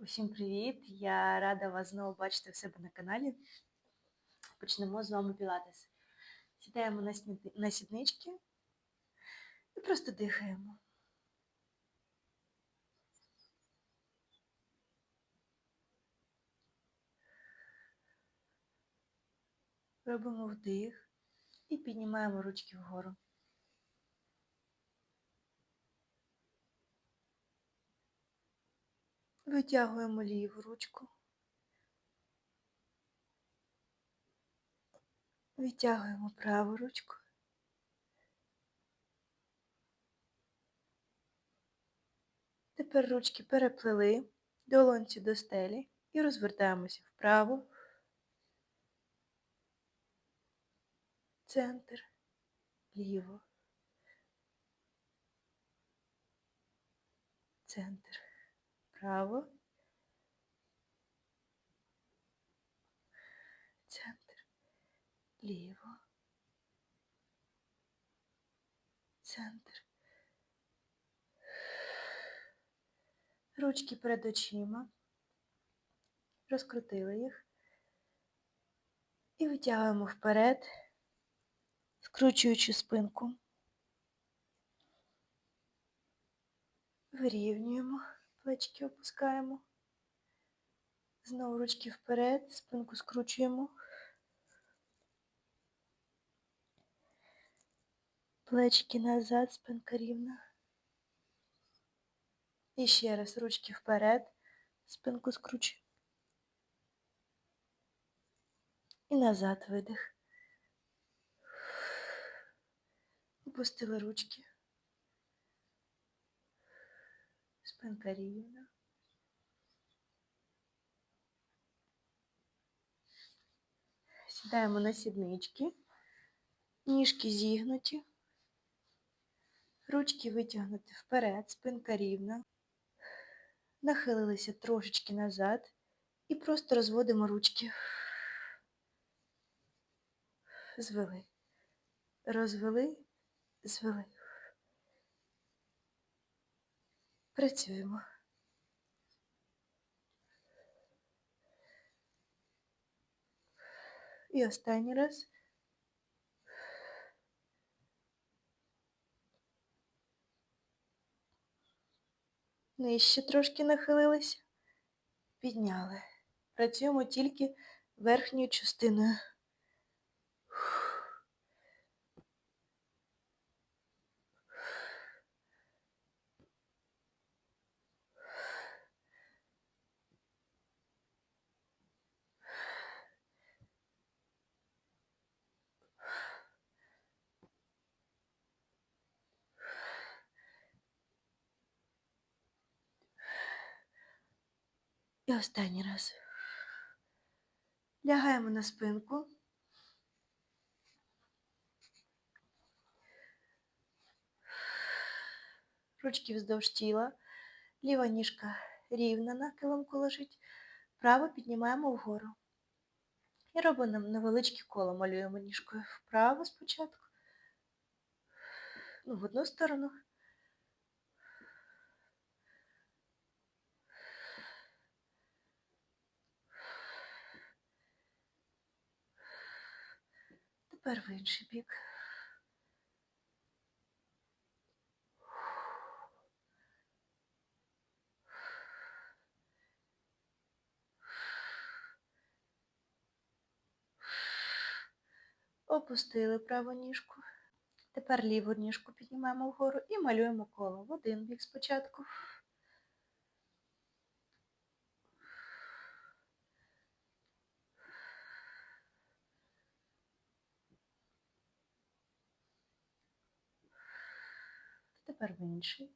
Усім привіт! Я рада вас знову бачити в себе на каналі. Почнемо з вами пілатес. Сідаємо на, на сіднички і просто дихаємо. Робимо вдих і піднімаємо ручки вгору. Витягуємо ліву ручку. Витягуємо праву ручку. Тепер ручки переплели, долонці до стелі і розвертаємося вправо, центр, ліво, центр, право, центр, ліво, центр. Ручки перед очима. Розкрутили їх. І витягуємо вперед, скручуючи спинку. Вирівнюємо, плечки опускаємо. Знову ручки вперед, спинку скручуємо. Плечки назад, спинка рівна. І ще раз ручки вперед, спинку скручуємо. І назад видих. Опустили ручки. Спинка рівна. Сідаємо на сіднички. Ніжки зігнуті. Ручки витягнуті вперед, спинка рівна. Нахилилися трошечки назад і просто розводимо ручки. Звели. Розвели, звели. Працюємо. І останній раз. Нижче трошки нахилилися. Підняли. Працюємо тільки верхньою частиною. І останній раз. Лягаємо на спинку. Ручки вздовж тіла. Ліва ніжка рівна на килимку лежить. Право піднімаємо вгору. І робимо невеличке коло, малюємо ніжкою вправо спочатку. Ну, в одну сторону. Інший бік. Опустили праву ніжку. Тепер ліву ніжку піднімаємо вгору і малюємо коло. В один бік спочатку. Тепер в інший.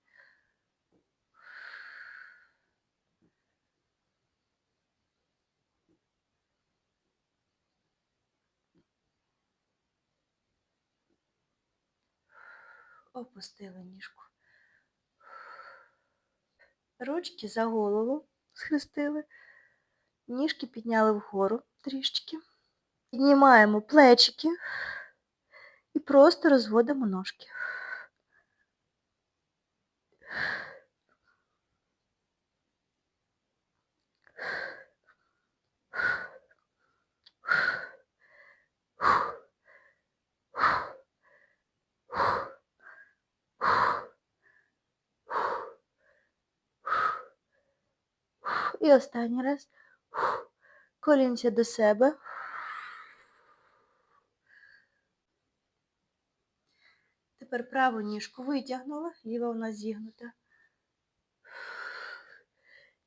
Опустили ніжку. Ручки за голову схрестили. Ніжки підняли вгору трішечки. Піднімаємо плечики і просто розводимо ножки. І останній раз. Колінця до себе. Тепер праву ніжку витягнула, ліва у нас зігнута.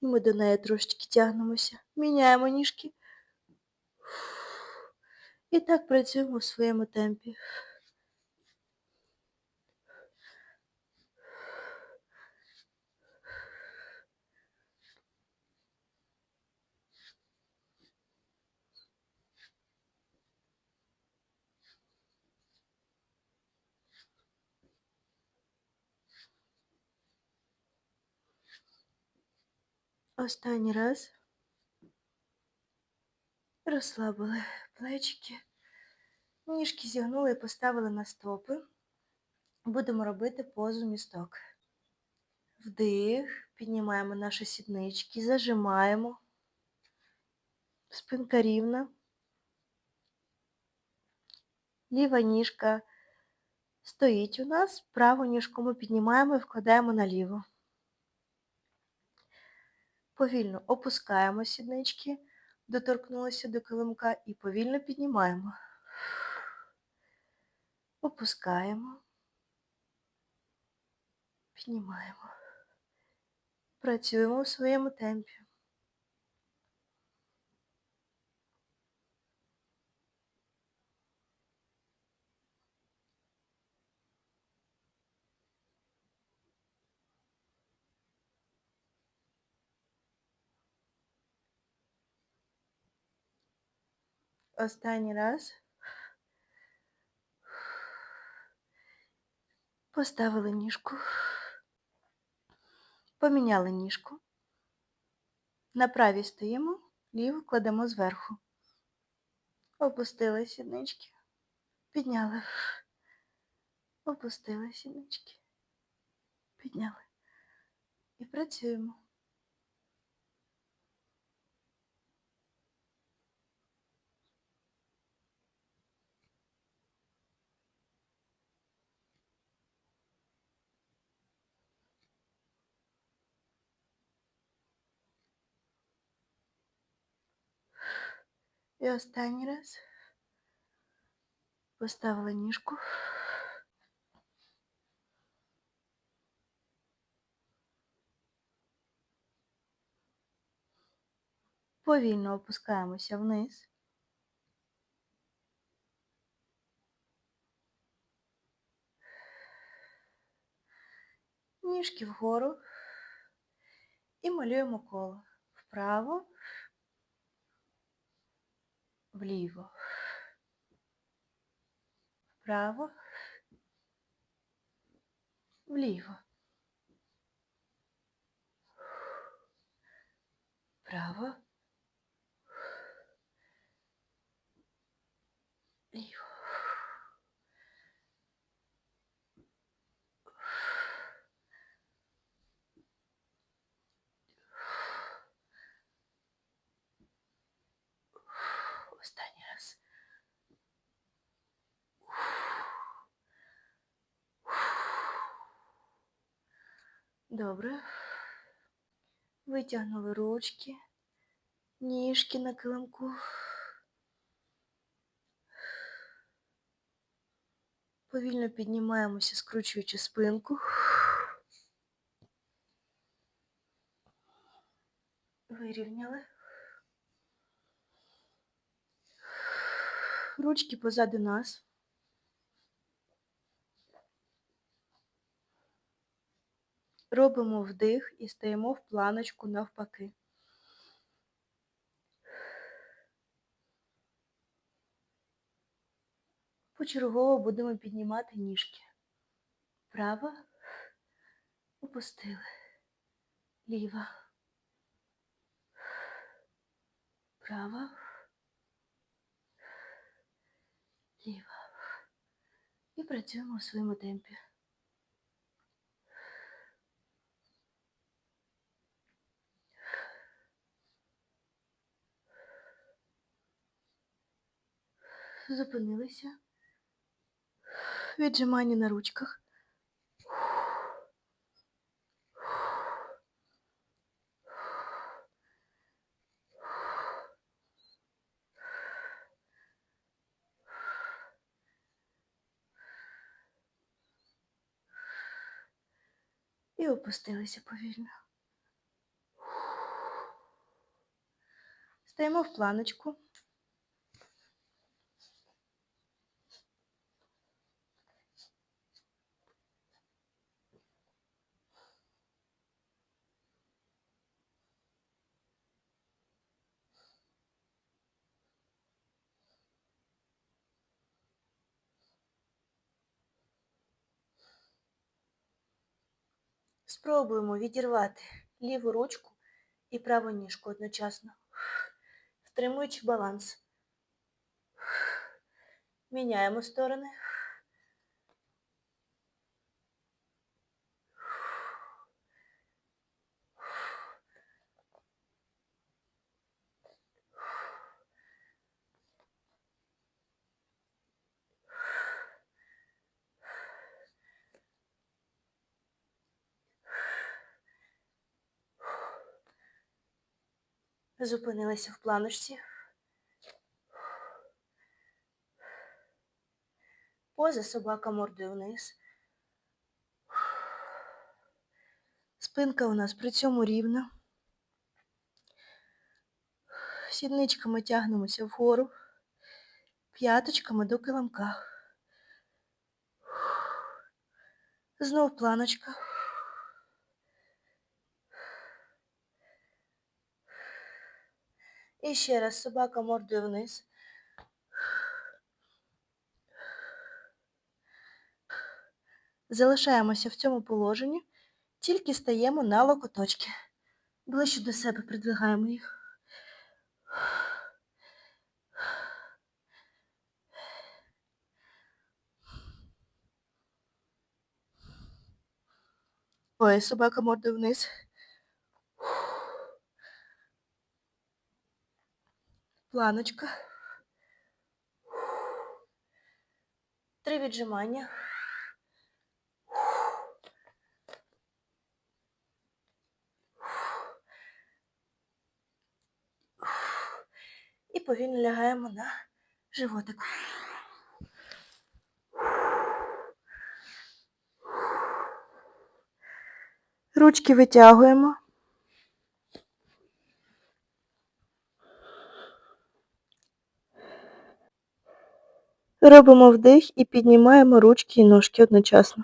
І ми до неї трошечки тягнемося. Міняємо ніжки. І так працюємо в своєму темпі. Останній раз. Розслабили плечики. Ніжки зігнули і поставили на стопи. Будемо робити позу місток. Вдих, піднімаємо наші сіднички, зажимаємо. Спинка рівна. Ліва ніжка стоїть у нас, праву ніжку ми піднімаємо і вкладаємо на ліву. Повільно опускаємо сіднички, доторкнулися до килимка і повільно піднімаємо. Опускаємо, піднімаємо. Працюємо у своєму темпі. Останній раз. Поставили ніжку. Поміняли ніжку. На правій стоїмо, ліву кладемо зверху. Опустили сіднички. Підняли. Опустили сіднички. Підняли. І працюємо. І останній раз поставила ніжку. Повільно опускаємося вниз. Ніжки вгору і малюємо коло вправо, вліво, вправо, вліво, вправо, ліво. Останній раз. Добре. Витягнули ручки, ніжки на килимку. Повільно піднімаємося, скручуючи спинку. Вирівняли. Ручки позаду нас. Робимо вдих і стаємо в планочку навпаки. Почергово будемо піднімати ніжки. Права, опустили, ліва, права, ліва. І працюємо у своєму темпі. зупинилися, віджимання на ручках. І опустилися повільно. Стаємо в планочку. Спробуємо відірвати ліву ручку і праву ніжку одночасно, втримуючи баланс. Міняємо сторони. Зупинилися в планочці. Поза собака мордою вниз. Спинка у нас при цьому рівна. Сідничками тягнемося вгору, п'яточками до килимка. Знов планочка. І ще раз собака мордою вниз. Залишаємося в цьому положенні, тільки стаємо на локоточки. Ближче до себе придвигаємо їх. Ой, собака мордою вниз. Планочка. Три віджимання. І повільно лягаємо на животик. Ручки витягуємо. Робимо вдих і піднімаємо ручки і ножки одночасно.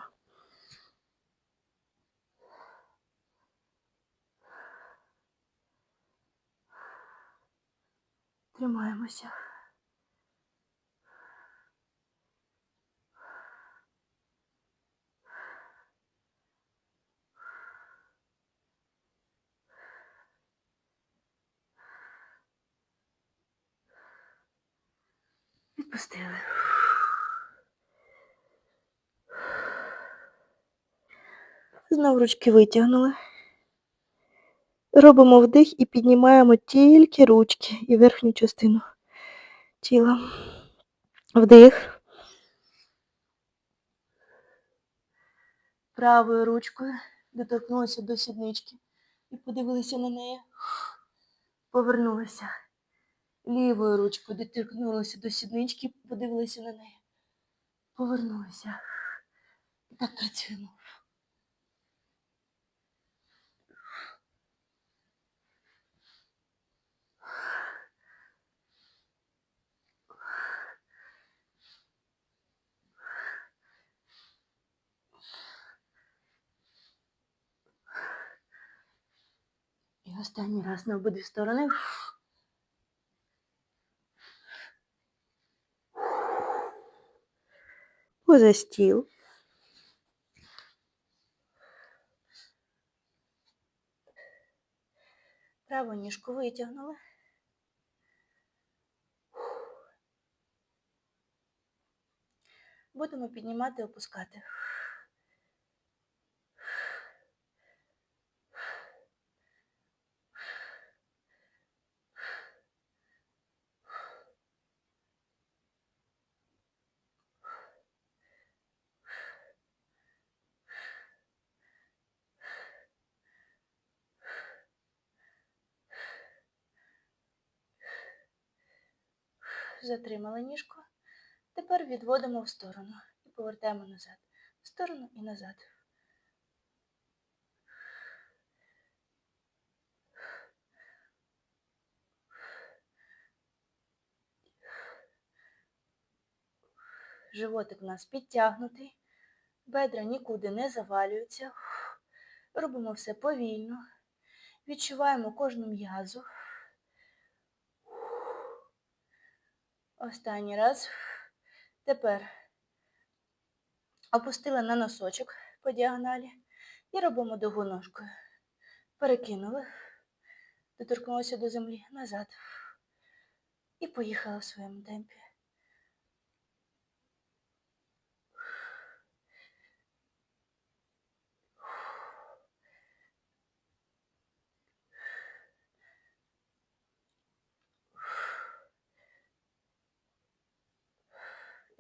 Тримаємося. Відпустили. Знов ручки витягнули. Робимо вдих і піднімаємо тільки ручки і верхню частину тіла. Вдих. Правою ручкою доторкнулися до сіднички і подивилися на неї. Повернулися. Лівою ручкою доторкнулися до сіднички, подивилися на неї. Повернулися. Так працюємо. Останній раз на обидві сторони. Поза стіл. Праву ніжку витягнули. Будемо піднімати опускати. затримали ніжку. Тепер відводимо в сторону і повертаємо назад. В сторону і назад. Животик у нас підтягнутий, бедра нікуди не завалюються. Робимо все повільно. Відчуваємо кожну м'язу. Останній раз. Тепер опустили на носочок по діагоналі і робимо довгу ножкою. Перекинули, доторкнулися до землі, назад. І поїхали в своєму темпі.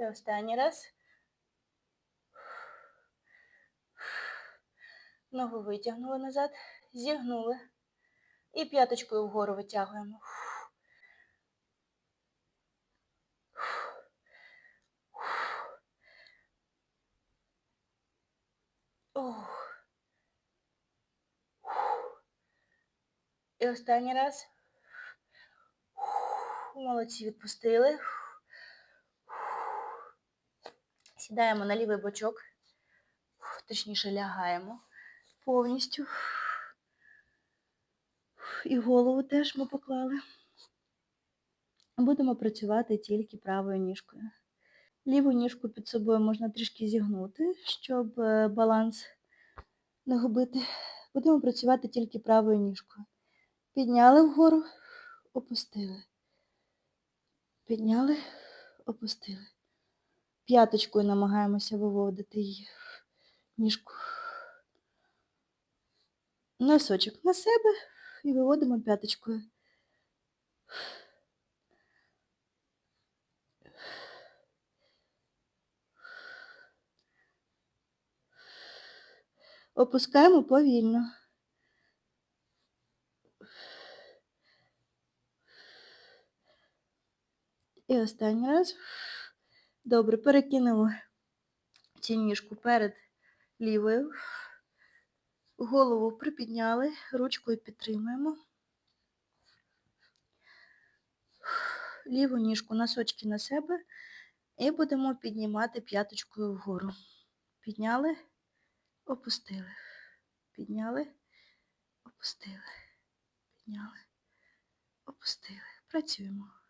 І останній раз. Ногу витягнули назад, зігнули. І п'яточкою вгору витягуємо. І останній раз. Молодці, відпустили. Сідаємо на лівий бочок, точніше лягаємо повністю. І голову теж ми поклали. Будемо працювати тільки правою ніжкою. Ліву ніжку під собою можна трішки зігнути, щоб е, баланс не губити. Будемо працювати тільки правою ніжкою. Підняли вгору, опустили. Підняли, опустили. П'яточкою намагаємося виводити її ніжку. Носочок на себе і виводимо п'яточкою. Опускаємо повільно. І останній раз. Добре, перекинули цю ніжку перед лівою. Голову припідняли, ручкою підтримуємо. Ліву ніжку носочки на себе і будемо піднімати п'яточкою вгору. Підняли, опустили. Підняли, опустили. Підняли, опустили. Працюємо.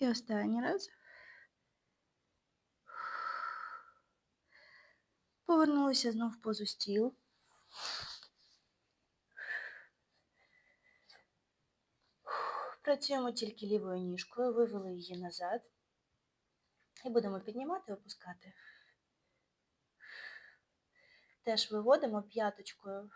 І останній раз. Повернулися знов в позу стіл. Працюємо тільки лівою ніжкою, вивели її назад. І будемо піднімати опускати. Теж виводимо п'яточкою.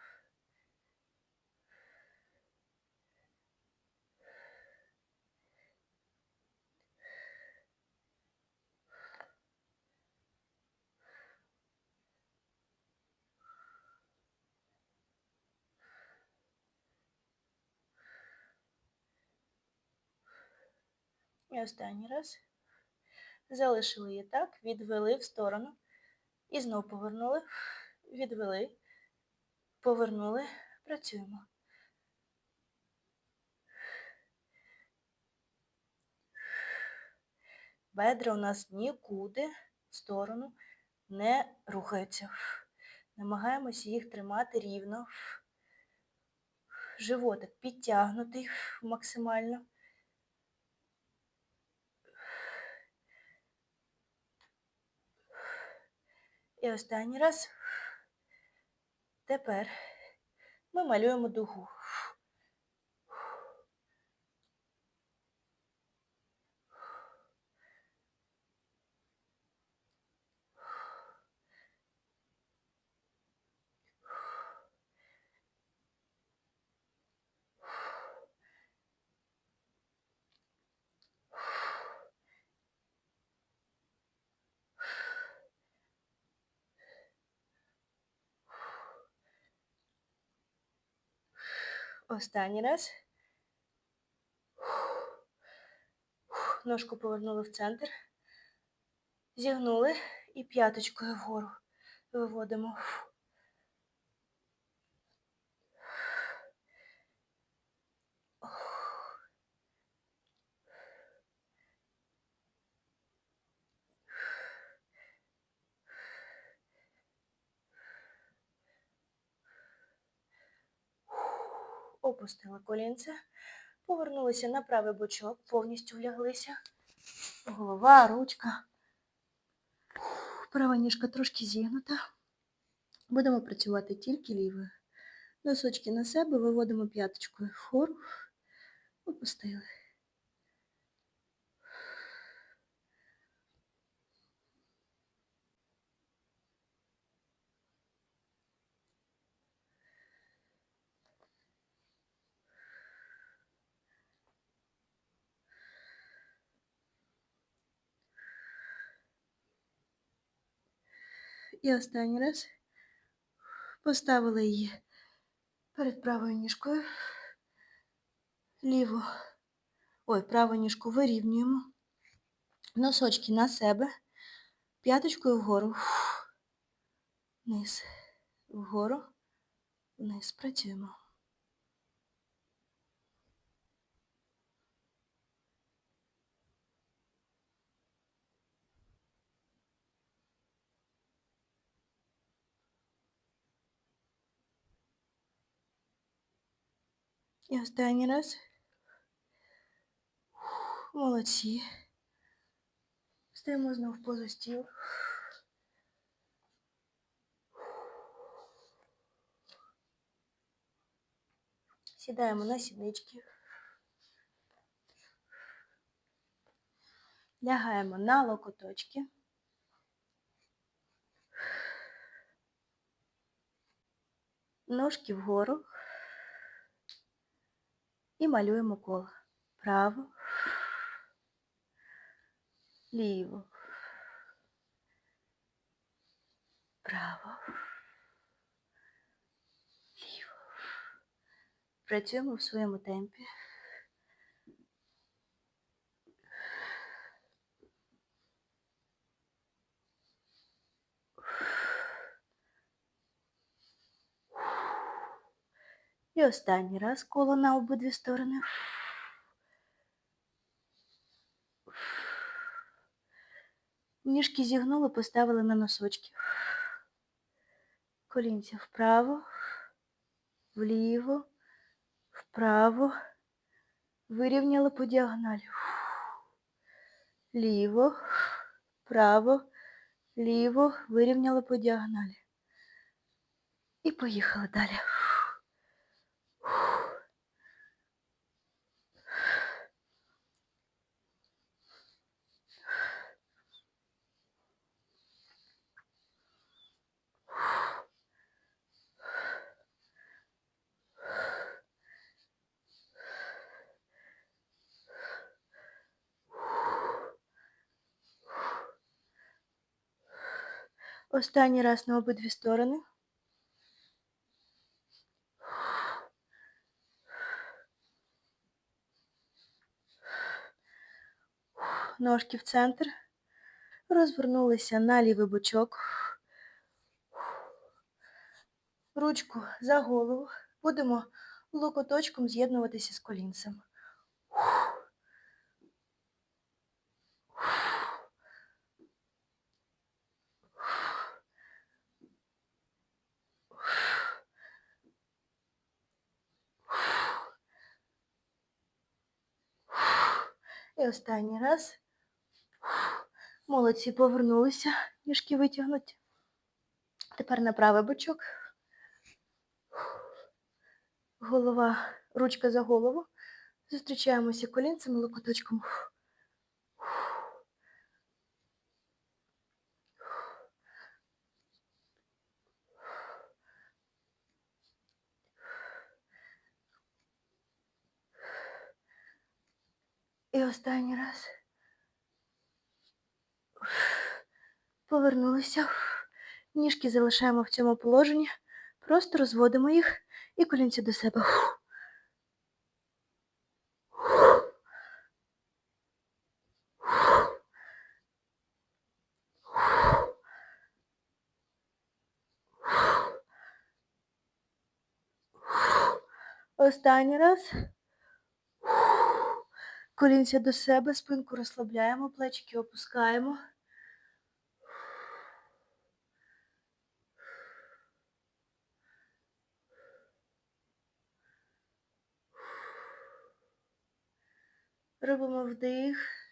І останній раз. Залишили її так, відвели в сторону. І знов повернули, відвели, повернули, працюємо. Бедра у нас нікуди в сторону не рухаються. Намагаємося їх тримати рівно. Животик підтягнутий максимально. І останній раз. Тепер ми малюємо дугу. Останній раз. Ножку повернули в центр. Зігнули і п'яточкою вгору. Виводимо. Опустила колінце, повернулися на правий бочок, повністю вляглися. Голова, ручка. Права ніжка трошки зігнута. Будемо працювати тільки лівою. Носочки на себе, виводимо п'яточкою вгору, опустили. І останній раз поставили її перед правою ніжкою. Ліву, ой, праву ніжку вирівнюємо. Носочки на себе, п'яточкою вгору, вниз, вгору, вниз. Працюємо. І останній раз. Молодці. Стаємо знову в позу стіл. Сідаємо на сіднички. Лягаємо на локоточки. Ножки вгору і малюємо коло. Право, ліво, право, ліво. Працюємо в своєму темпі. І останній раз коло на обидві сторони. Ніжки зігнули, поставили на носочки. Колінця вправо, вліво, вправо. Вирівняли по діагоналі. Ліво, право, ліво, вирівняли по діагоналі. І поїхали далі. Останній раз на обидві сторони. Ножки в центр. Розвернулися на лівий бочок. Ручку за голову. Будемо локоточком з'єднуватися з колінцем. І останній раз. Молодці, повернулися, ніжки витягнуті. Тепер на правий бочок. Голова, ручка за голову. Зустрічаємося колінцем локоточком. І останній раз повернулися. Ніжки залишаємо в цьому положенні. Просто розводимо їх і колінці до себе. Останній раз. Колінця до себе, спинку розслабляємо, плечики опускаємо. Робимо вдих.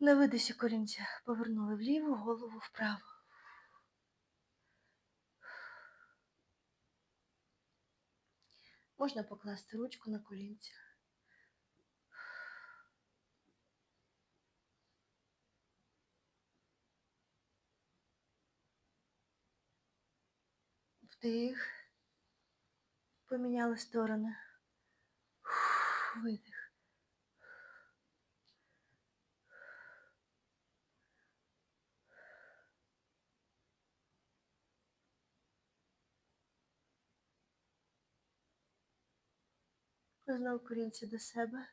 На видисі корінця повернули вліву, голову вправо. Можна покласти ручку на колінця. Вдих. Поміняли сторони. Видих. Знову корінці до себе.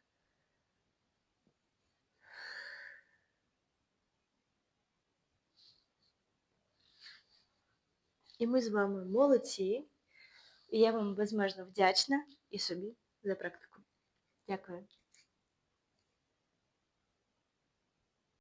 І ми з вами молодці. І я вам безмежно вдячна і собі за практику. Дякую.